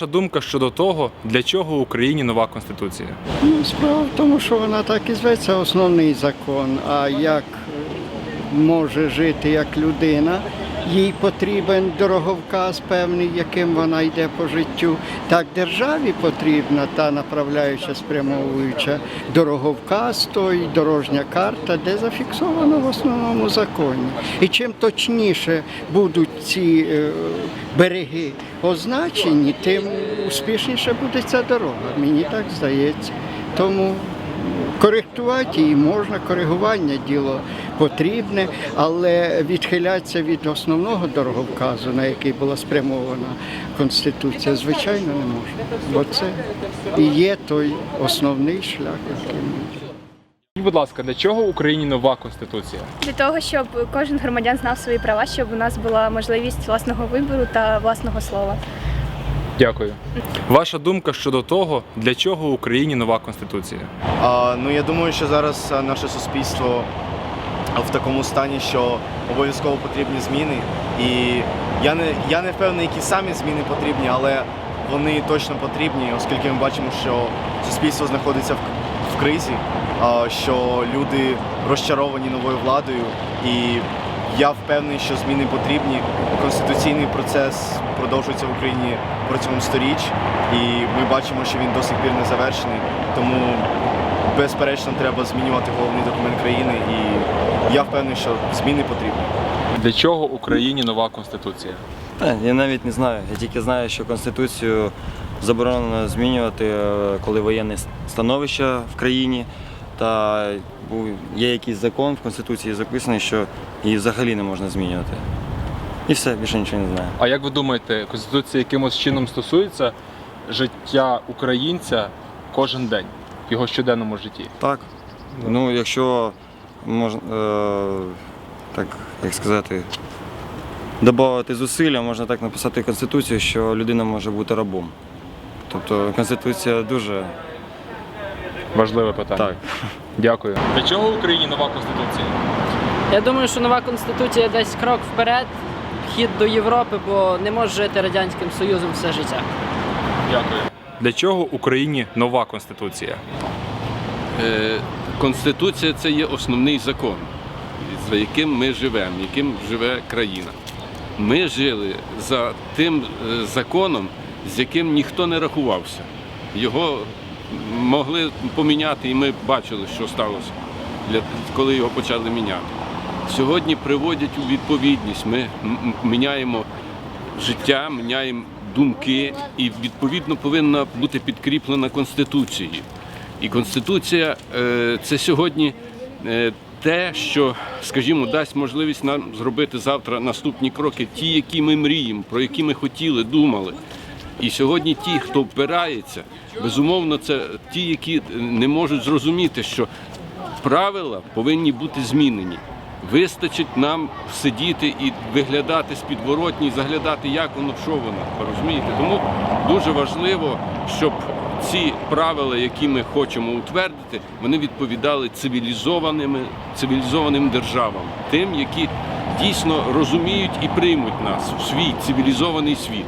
Ваша думка щодо того, для чого в Україні нова конституція? Ну, справа в тому, що вона так і зветься основний закон. А як е, може жити як людина, їй потрібен дороговказ певний, яким вона йде по життю. Так державі потрібна та направляюча, спрямовуюча дороговказ, той дорожня карта, де зафіксовано в основному законі. І чим точніше будуть ці е, береги означені, тим успішніше буде ця дорога. Мені так здається. Тому коректувати її можна, коригування діло потрібне, але відхилятися від основного дороговказу, на який була спрямована Конституція, звичайно, не можна. Бо це і є той основний шлях, який ми. Будь ласка, для чого Україні нова конституція? Для того, щоб кожен громадян знав свої права, щоб у нас була можливість власного вибору та власного слова. Дякую. Ваша думка щодо того, для чого Україні нова конституція? А, ну я думаю, що зараз наше суспільство в такому стані, що обов'язково потрібні зміни. І я не, я не впевнений, які самі зміни потрібні, але вони точно потрібні, оскільки ми бачимо, що суспільство знаходиться в, в кризі, що люди розчаровані новою владою. І я впевнений, що зміни потрібні. Конституційний процес продовжується в Україні протягом сторіч, і ми бачимо, що він до сих пір не завершений. Тому безперечно треба змінювати головний документ країни, і я впевнений, що зміни потрібні. Для чого Україні нова конституція? Та, я навіть не знаю. Я тільки знаю, що Конституцію заборонено змінювати, е, коли воєнне становище в країні. Та був- є якийсь закон в Конституції записаний, що її взагалі не можна змінювати. І все, більше нічого не знаю. А як ви думаєте, конституція якимось чином стосується життя українця кожен день в його щоденному житті? Так. Ну, якщо можна, е, так як сказати, додати зусилля, можна так написати Конституцію, що людина може бути рабом. Тобто Конституція дуже Важливе питання. так. Дякую. Для чого Україні нова конституція? Я думаю, що нова конституція десь крок вперед, вхід до Європи, бо не може жити радянським союзом все життя. Дякую. Для чого Україні нова конституція? Е, Конституція це є основний закон, за яким ми живемо, яким живе країна. Ми жили за тим е, законом, з яким ніхто не рахувався. Його могли поміняти, і ми бачили, що сталося, коли його почали міняти. Сьогодні приводять у відповідність. Ми міняємо життя, міняємо думки, і відповідно повинна бути підкріплена Конституцією. І Конституція е, це сьогодні е, те, що, скажімо, дасть можливість нам зробити завтра наступні кроки, ті, які ми мріємо, про які ми хотіли, думали. І сьогодні ті, хто впирається, безумовно, це ті, які не можуть зрозуміти, що правила повинні бути змінені. Вистачить нам сидіти і виглядати з підворотні, заглядати, як воно, що воно. Розумієте? Тому дуже важливо, щоб ці правила, які ми хочемо утвердити, вони відповідали цивілізованими, цивілізованим державам, тим, які дійсно розуміють і приймуть нас в свій цивілізований світ.